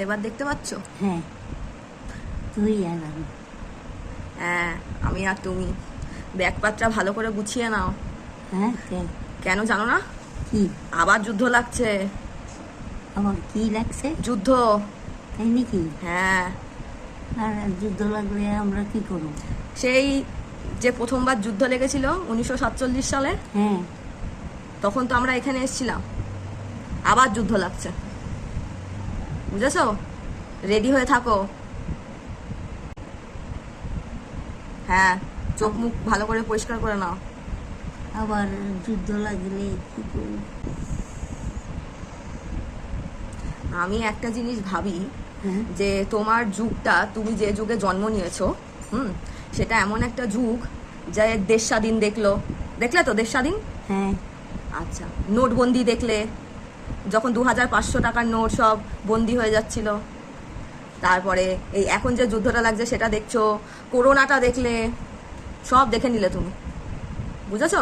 এবার দেখতে পাচ্ছ? হ্যাঁ। তুই আর আমি। হ্যাঁ আমি আর তুমি। ব্যাগপাত্রা ভালো করে গুছিয়ে নাও। হ্যাঁ কেন? জানো না? কি? আবার যুদ্ধ লাগছে। আমার কি লাগছে? যুদ্ধ। তাই নাকি? হ্যাঁ। আর যুদ্ধ লাগলে আমরা কি করব? সেই যে প্রথমবার যুদ্ধ লেগেছিল উনিশশো সাতচল্লিশ সালে হ্যাঁ। তখন তো আমরা এখানে এসেছিলাম। আবার যুদ্ধ লাগছে। বুঝেছ? রেডি হয়ে থাকো। হ্যাঁ চোখ মুখ ভালো করে পরিষ্কার করে নাও। আবার যুদ্ধ লাগলে কি করব? আমি একটা জিনিস ভাবি যে তোমার যুগটা তুমি যে যুগে জন্ম নিয়েছো হুম সেটা এমন একটা যুগ যে দেশ স্বাধীন দেখল। দেখলে তো দেশ স্বাধীন হ্যাঁ। আচ্ছা নোটবন্দি দেখলে যখন দু হাজার পাঁচশো টাকার নোট সব বন্দি হয়ে যাচ্ছিল। তারপরে এই এখন যে যুদ্ধটা লাগছে সেটা দেখছ করোনাটা দেখলে সব দেখে নিলে তুমি। বুঝেছ?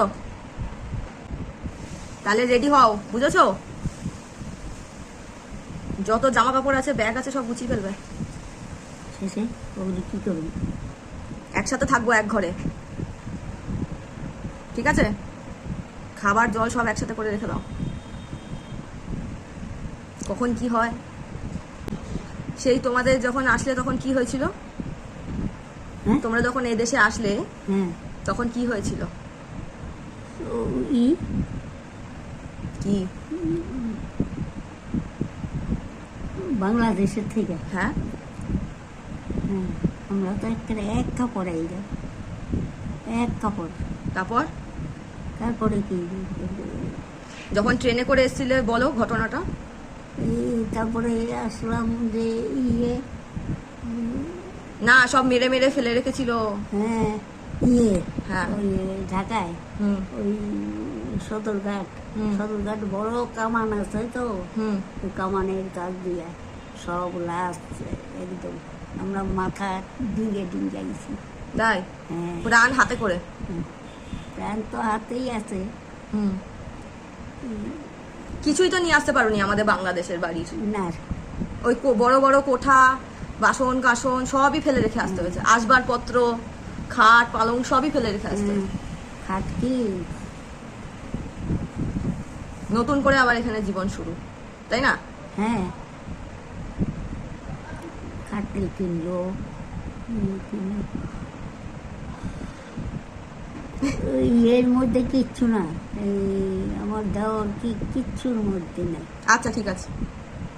তাহলে রেডি হও বুঝেছ? যত জামা কাপড় আছে ব্যাগ আছে সব গুছিয়ে ফেলবে। একসাথে থাকব এক ঘরে। ঠিক আছে? খাবার জল সব একসাথে করে রেখে দাও। কখন কি হয়? সেই তোমাদের যখন আসলে তখন কি হয়েছিল? হ্যাঁ তোমরা যখন এই দেশে আসলে তখন কি হয়েছিল? ই? কি? বাংলাদেশের থেকে। হ্যাঁ? আমরা তো একটা এক কাপড় আইলাম এক কাপড়। তারপর? তারপরে কি? যখন ট্রেনে করে এসেছিলে বলো ঘটনাটা। এই তারপরে আসলাম যে ইয়ে না সব মেরে মেরে ফেলে রেখেছিল। হ্যাঁ ইয়ে হ্যাঁ। ওই ঢাকায় ওই সদরঘাট। সদরঘাট বড় কামান আছে তো কামানের কাজ দিয়ে সব লাশ একদম আমরা মাথা ডিঙ্গে ডিঙ্গে আইছি। তাই? হ্যাঁ। প্রাণ হাতে করে? প্রাণ তো হাতেই আছে। হুম। কিছুই তো নিয়ে আসতে পারোনি আমাদের বাংলাদেশের বাড়ির না। ওই বড় বড় কোঠা বাসন কাসন সবই ফেলে রেখে আসতে হয়েছে। আসবাবপত্র খাট পালং সবই ফেলে রেখে আসতে খাট কি? নতুন করে আবার এখানে জীবন শুরু তাই না? হ্যাঁ। খাটল কিনলো এর মধ্যে কিচ্ছু না। এই আমার দেওয়ার কি কিচ্ছুর মধ্যে নাই। আচ্ছা ঠিক আছে।